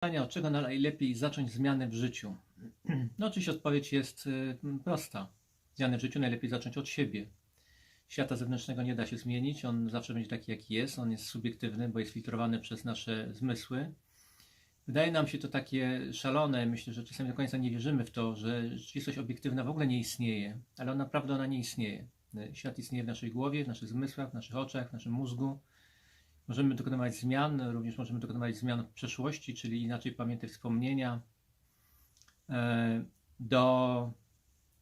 pytania, od czego najlepiej zacząć zmiany w życiu? No oczywiście odpowiedź jest y, prosta. Zmiany w życiu najlepiej zacząć od siebie. Świata zewnętrznego nie da się zmienić, on zawsze będzie taki, jaki jest, on jest subiektywny, bo jest filtrowany przez nasze zmysły. Wydaje nam się to takie szalone, myślę, że czasami do końca nie wierzymy w to, że rzeczywistość obiektywna w ogóle nie istnieje, ale naprawdę ona nie istnieje. Y, Świat istnieje w naszej głowie, w naszych zmysłach, w naszych oczach, w naszym mózgu. Możemy dokonywać zmian, również możemy dokonywać zmian w przeszłości, czyli inaczej pamiętać wspomnienia. E, Do,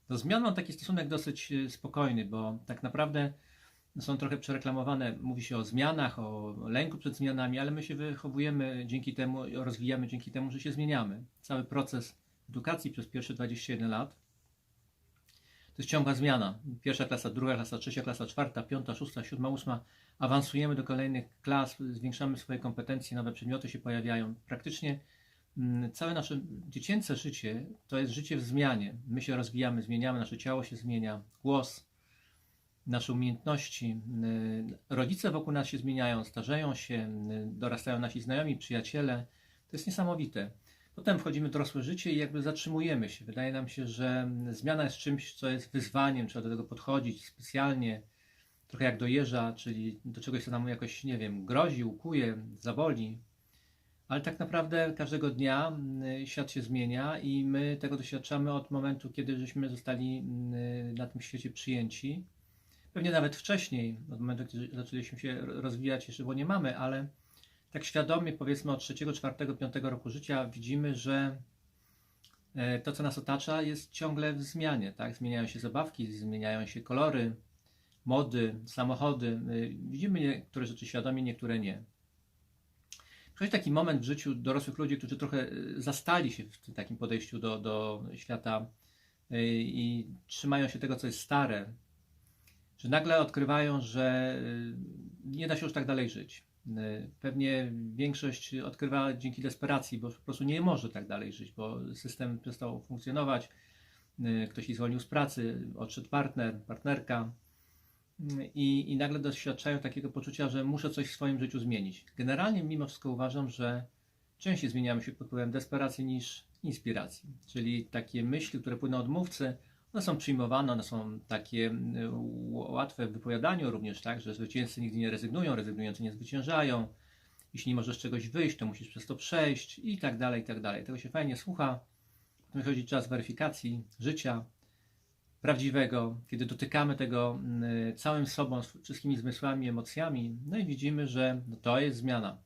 do zmian mam taki stosunek dosyć e, spokojny, bo tak naprawdę są trochę przereklamowane, mówi się o zmianach, o lęku przed zmianami, ale my się wychowujemy dzięki temu, rozwijamy dzięki temu, że się zmieniamy. Cały proces edukacji przez pierwsze 21 lat jest ciągła zmiana. Pierwsza klasa, druga klasa, trzecia klasa, czwarta, piąta, szósta, siódma, ósma. Awansujemy do kolejnych klas, zwiększamy swoje kompetencje, nowe przedmioty się pojawiają. Praktycznie mm, całe nasze dziecięce życie to jest życie w zmianie. My się rozwijamy, zmieniamy, nasze ciało się zmienia, głos, nasze umiejętności. y, Rodzice wokół nas się zmieniają, starzeją się, y, dorastają nasi znajomi, przyjaciele. To jest niesamowite. Potem wchodzimy w dorosłe życie i jakby zatrzymujemy się. Wydaje nam się, że zmiana jest czymś, co jest wyzwaniem, trzeba do tego podchodzić specjalnie, trochę jak do jeża, czyli do czegoś, co nam jakoś, nie wiem, grozi, ukuje, zaboli. Ale tak naprawdę każdego dnia mm, świat się zmienia i my tego doświadczamy od momentu, kiedy żeśmy zostali mm, na tym świecie przyjęci. Pewnie nawet wcześniej, od momentu, kiedy zaczęliśmy się rozwijać, jeszcze było nie mamy, ale tak świadomie, powiedzmy od trzeciego, czwartego, piątego roku życia widzimy, że e, to, co nas otacza, jest ciągle w zmianie. Tak? Zmieniają się zabawki, zmieniają się kolory, mody, samochody. Y, Widzimy niektóre rzeczy świadomie, niektóre nie. Przychodzi taki moment w życiu dorosłych ludzi, którzy trochę y, zastali się w takim podejściu do, do świata i trzymają się tego, co jest stare, że nagle odkrywają, że nie da się już tak dalej żyć. Y, Pewnie większość odkrywa dzięki desperacji, bo po prostu nie może tak dalej żyć, bo system przestał funkcjonować, y, ktoś ich zwolnił z pracy, odszedł partner, partnerka y, i, i nagle doświadczają takiego poczucia, że muszę coś w swoim życiu zmienić. Generalnie mimo wszystko uważam, że częściej zmieniamy się pod wpływem desperacji niż inspiracji, czyli takie myśli, które płyną od mówcy, one są przyjmowane, one są takie y, łatwe w wypowiadaniu również, tak, że zwycięzcy nigdy nie rezygnują, rezygnujący nie zwyciężają. Jeśli nie możesz czegoś wyjść, to musisz przez to przejść i tak dalej, i tak dalej. Tego się fajnie słucha. Potem chodzi czas weryfikacji życia prawdziwego, kiedy dotykamy tego y, całym sobą, wszystkimi zmysłami, emocjami, no i widzimy, że no to jest zmiana.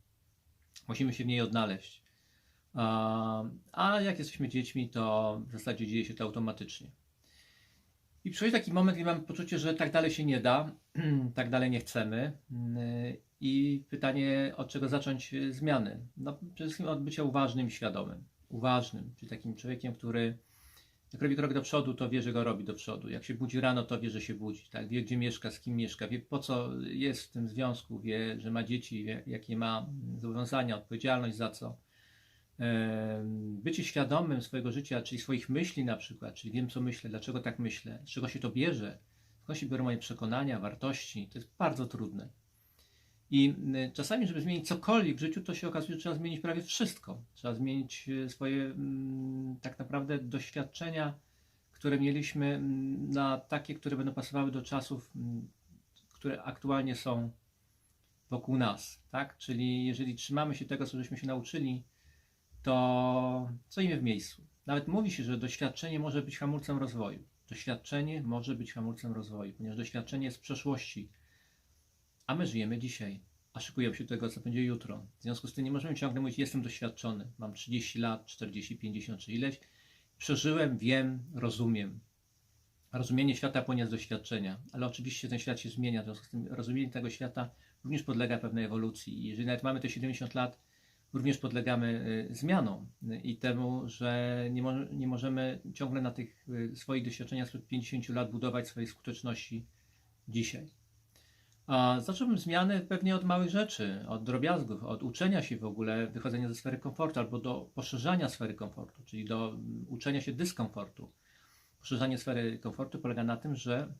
Musimy się w niej odnaleźć. A jak jesteśmy dziećmi, to w zasadzie dzieje się to automatycznie. I przychodzi taki moment, gdzie mamy poczucie, że tak dalej się nie da, tak dalej nie chcemy. I pytanie, od czego zacząć yy, zmiany? No, przede wszystkim od bycia uważnym i świadomym. Uważnym, czyli takim człowiekiem, który jak robi krok do przodu, to wie, że go robi do przodu. Jak się budzi rano, to wie, że się budzi. Tak? Wie, gdzie mieszka, z kim mieszka, wie, po co jest w tym związku, wie, że ma dzieci, wie, jakie ma zobowiązania, odpowiedzialność za co. Bycie świadomym swojego życia, czyli swoich myśli na przykład, czyli wiem co myślę, dlaczego tak myślę, z czego się to bierze, skąd się biorą moje przekonania, wartości, to jest bardzo trudne. I czasami, żeby zmienić cokolwiek w życiu, to się okazuje, że trzeba zmienić prawie wszystko. Trzeba zmienić y, swoje tak naprawdę doświadczenia, które mieliśmy, na takie, które będą pasowały do czasów, które aktualnie są wokół nas. Tak? Czyli jeżeli trzymamy się tego, co żeśmy się nauczyli, to stoimy w miejscu. Nawet mówi się, że doświadczenie może być hamulcem rozwoju. Doświadczenie może być hamulcem rozwoju, ponieważ doświadczenie jest z przeszłości, a my żyjemy dzisiaj, a szykujemy się tego, co będzie jutro. W związku z tym nie możemy ciągle mówić, jestem doświadczony, mam 30 lat, 40, 50 czy ileś, przeżyłem, wiem, rozumiem. Rozumienie świata płynie z doświadczenia, ale oczywiście ten świat się zmienia, w związku z tym rozumienie tego świata również podlega pewnej ewolucji. Jeżeli nawet mamy te 70 lat, również podlegamy y, zmianom y, i temu, że nie, mo nie możemy ciągle na tych y, swoich doświadczeniach sprzed 50 lat budować swojej skuteczności dzisiaj. A zacząłbym zmiany pewnie od małych rzeczy, od drobiazgów, od uczenia się w ogóle, wychodzenia ze sfery komfortu albo do poszerzania sfery komfortu, czyli do mm, uczenia się dyskomfortu. Poszerzanie sfery komfortu polega na tym, że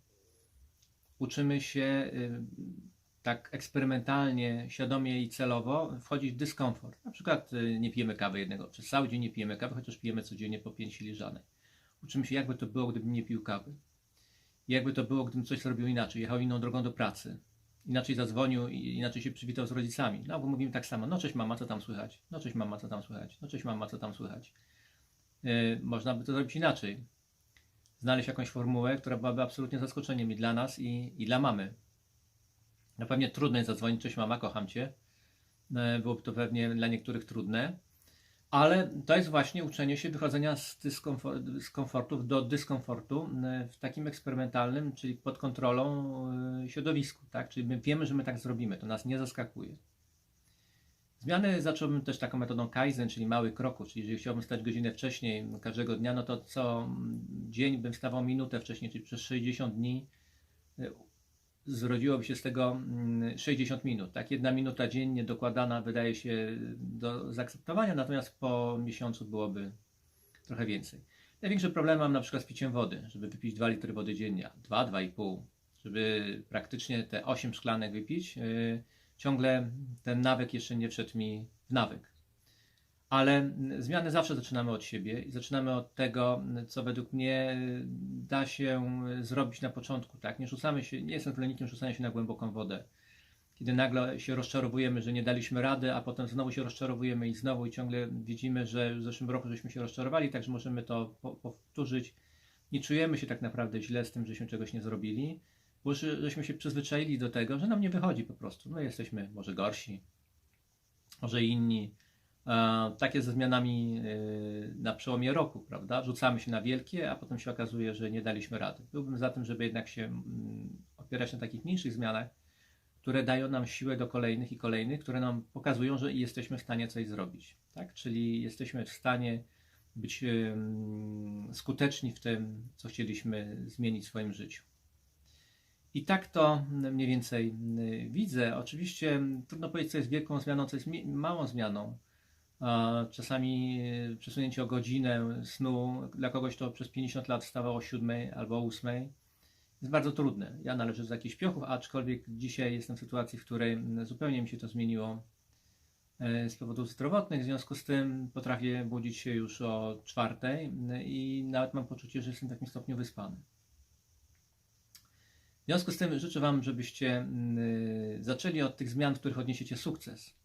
uczymy się tak eksperymentalnie, świadomie i celowo wchodzić w dyskomfort. Na przykład y, nie pijemy kawy jednego, przez cały dzień nie pijemy kawy, chociaż pijemy codziennie po pięć filiżanek. Uczymy się, jakby to było, gdybym nie pił kawy. Jakby to było, gdybym coś zrobił inaczej, jechał inną drogą do pracy. Inaczej zadzwonił i inaczej się przywitał z rodzicami. No, bo mówimy tak samo. No cześć mama, co tam słychać? No cześć mama, co tam słychać? No cześć mama, co tam słychać? Yy, można by to zrobić inaczej. Znaleźć jakąś formułę, która byłaby absolutnie zaskoczeniem i dla nas, i, i dla mamy. No pewnie trudno jest zadzwonić, cześć mama, kocham cię. E, Byłoby to pewnie dla niektórych trudne, ale to jest właśnie uczenie się wychodzenia z, dyskomfor- z komfortów do dyskomfortu e, w takim eksperymentalnym, czyli pod kontrolą e, środowisku, tak? Czyli my wiemy, że my tak zrobimy, to nas nie zaskakuje. Zmiany zacząłbym też taką metodą Kaizen, czyli mały kroku, czyli jeżeli chciałbym stać godzinę wcześniej każdego dnia, no to co dzień bym stawał minutę wcześniej, czyli przez 60 dni zrodziłoby się z tego mm, 60 minut. Tak, jedna minuta dziennie dokładana wydaje się do zaakceptowania, natomiast po miesiącu byłoby trochę więcej. Największy problem mam na przykład z piciem wody, żeby wypić 2 litry wody dziennie, 2, 2,5, żeby praktycznie te 8 szklanek wypić, yy, ciągle ten nawyk jeszcze nie wszedł mi w nawyk. Ale mm, zmiany zawsze zaczynamy od siebie i zaczynamy od tego, co według mnie y, da się y, zrobić na początku. Tak? Nie rzucamy się, nie jestem zwolennikiem rzucania się na głęboką wodę. Kiedy nagle się rozczarowujemy, że nie daliśmy rady, a potem znowu się rozczarowujemy i znowu i ciągle widzimy, że w zeszłym roku żeśmy się rozczarowali, także możemy to po- powtórzyć. Nie czujemy się tak naprawdę źle z tym, żeśmy czegoś nie zrobili, bo że- żeśmy się przyzwyczaili do tego, że nam nie wychodzi po prostu. My jesteśmy może gorsi, może inni. E, tak jest ze zmianami e, na przełomie roku, prawda? Rzucamy się na wielkie, a potem się okazuje, że nie daliśmy rady. Byłbym za tym, żeby jednak się mm, opierać na takich mniejszych zmianach, które dają nam siłę do kolejnych i kolejnych, które nam pokazują, że jesteśmy w stanie coś zrobić. Tak? Czyli jesteśmy w stanie być skuteczni w tym, co chcieliśmy zmienić w swoim życiu. I tak to mniej więcej y, widzę. Oczywiście mm, trudno powiedzieć, co jest wielką zmianą, co jest małą zmianą. Czasami y, przesunięcie o godzinę snu dla kogoś, kto przez 50 lat wstawał o 7 albo o 8, jest bardzo trudne. Ja należę do jakichś piochów, aczkolwiek dzisiaj jestem w sytuacji, w której zupełnie mi się to zmieniło e, z powodów zdrowotnych. W związku z tym potrafię budzić się już o czwartej mm, i nawet mam poczucie, że jestem w takim stopniu wyspany. W związku z tym życzę Wam, żebyście mm, zaczęli od tych zmian, w których odniesiecie sukces.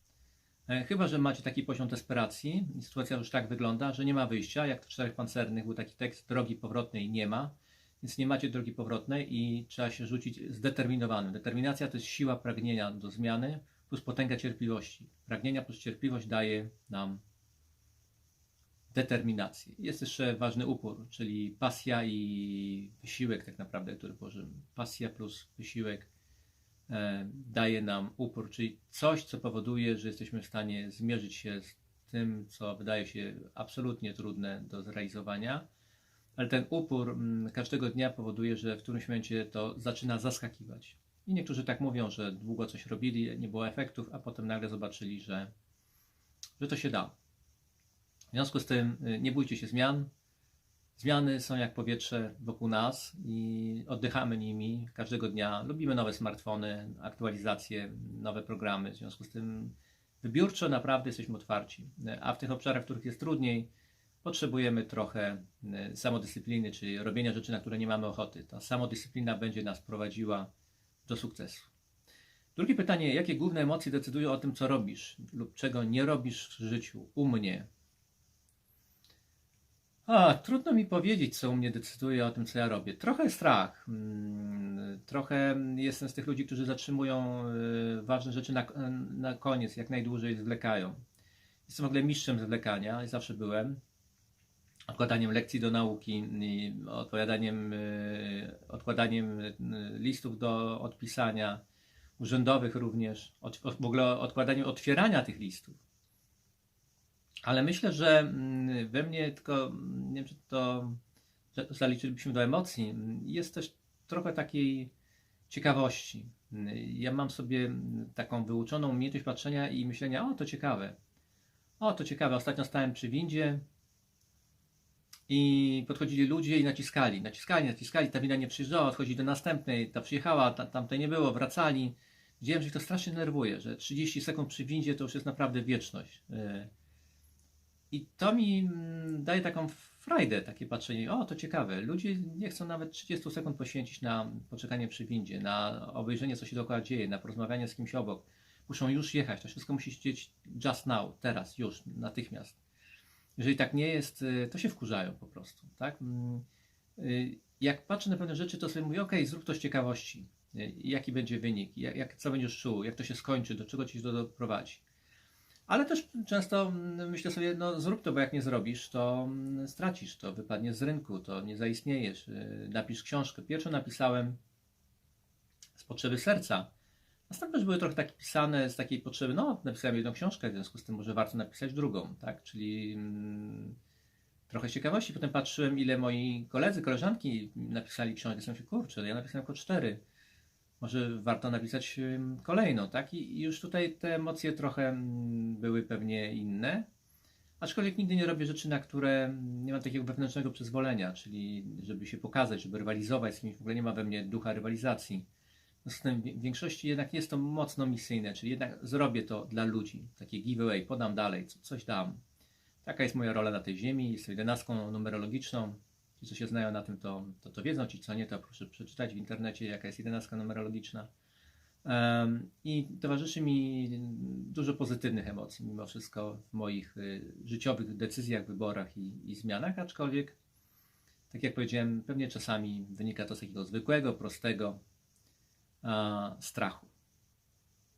E, Chyba, że macie taki poziom desperacji i sytuacja już tak wygląda, że nie ma wyjścia. Jak w czterech pancernych był taki tekst, drogi powrotnej nie ma, więc nie macie drogi powrotnej i trzeba się rzucić zdeterminowanym. Determinacja to jest siła pragnienia do zmiany plus potęga cierpliwości. Pragnienia plus cierpliwość daje nam determinację. Jest jeszcze ważny upór, czyli pasja i wysiłek tak naprawdę, który położymy. Pasja plus wysiłek daje nam upór, czyli coś, co powoduje, że jesteśmy w stanie zmierzyć się z tym, co wydaje się absolutnie trudne do zrealizowania, ale ten upór mm, każdego dnia powoduje, że w którymś momencie to zaczyna zaskakiwać. I niektórzy tak mówią, że długo coś robili, nie było efektów, a potem nagle zobaczyli, że, że to się da. W związku z tym y, nie bójcie się zmian. Zmiany są jak powietrze wokół nas i oddychamy nimi każdego dnia. Lubimy nowe smartfony, aktualizacje, nowe programy. W związku z tym wybiórczo naprawdę jesteśmy otwarci. A w tych obszarach, w których jest trudniej, potrzebujemy trochę y, samodyscypliny, czyli robienia rzeczy, na które nie mamy ochoty. Ta samodyscyplina będzie nas prowadziła do sukcesu. Drugie pytanie, jakie główne emocje decydują o tym, co robisz lub czego nie robisz w życiu? U mnie. A, trudno mi powiedzieć, co u mnie decyduje o tym, co ja robię. Trochę strach. Mm, Trochę jestem z tych ludzi, którzy zatrzymują y, ważne rzeczy na, na koniec, jak najdłużej zwlekają. Jestem w ogóle mistrzem zwlekania i zawsze byłem. Odkładaniem lekcji do nauki, odpowiadaniem, y, odkładaniem y, listów do odpisania, urzędowych również, w ogóle odkładaniem otwierania tych listów. Ale myślę, że mm, we mnie tylko, mm, nie wiem, czy to zaliczylibyśmy do emocji, mm, jest też trochę takiej ciekawości. Ja mam sobie taką wyuczoną umiejętność patrzenia i myślenia, o to ciekawe. O to ciekawe, ostatnio stałem przy windzie i podchodzili ludzie i naciskali, naciskali, naciskali, ta winda nie przyjeżdżała, odchodzi do następnej, ta przyjechała, ta, tamtej nie było, wracali. widziałem, że ich to strasznie nerwuje, że 30 sekund przy windzie to już jest naprawdę wieczność. I to mi mm, daje taką frajdę, takie patrzenie, o to ciekawe, ludzie nie chcą nawet 30 sekund poświęcić na poczekanie przy windzie, na obejrzenie co się dookoła dzieje, na porozmawianie z kimś obok. Muszą już jechać, to wszystko musi się dzieć just now, teraz, już, natychmiast. Jeżeli tak nie jest, y, to się wkurzają po prostu, tak? Mm, y, Jak patrzę na pewne rzeczy, to sobie mówię, ok, zrób to z ciekawości. Y, Jaki będzie wynik, jak, jak, co będziesz czuł, jak to się skończy, do czego ci to doprowadzi. Ale też często mm, myślę sobie, no zrób to, bo jak nie zrobisz, to mm, stracisz, to wypadnie z rynku, to nie zaistniejesz. Y, Napisz książkę. Pierwszą napisałem z potrzeby serca. Następne były trochę takie pisane z takiej potrzeby, no napisałem jedną książkę, w związku z tym może warto napisać drugą, tak? Czyli mm, trochę ciekawości. Potem patrzyłem, ile moi koledzy, koleżanki napisali książki. Są się kurczę, ja napisałem tylko cztery. Może warto napisać ym, kolejną, tak? I już tutaj te emocje trochę mm, były pewnie inne. Aczkolwiek nigdy nie robię rzeczy, na które mm, nie mam takiego wewnętrznego przyzwolenia, czyli żeby się pokazać, żeby rywalizować z kimś. W ogóle nie ma we mnie ducha rywalizacji. W większości jednak jest to mocno misyjne, czyli jednak zrobię to dla ludzi. Takie giveaway, podam dalej, co- coś dam. Taka jest moja rola na tej ziemi. Jestem jedenastką numerologiczną. Ci, co się znają na tym, to, to, to wiedzą. Ci, co nie, to proszę przeczytać w internecie, jaka jest jedenastka numerologiczna. I towarzyszy mi dużo pozytywnych emocji, mimo wszystko w moich y, życiowych decyzjach, wyborach i, i zmianach, aczkolwiek, tak jak powiedziałem, pewnie czasami wynika to z takiego zwykłego, prostego strachu.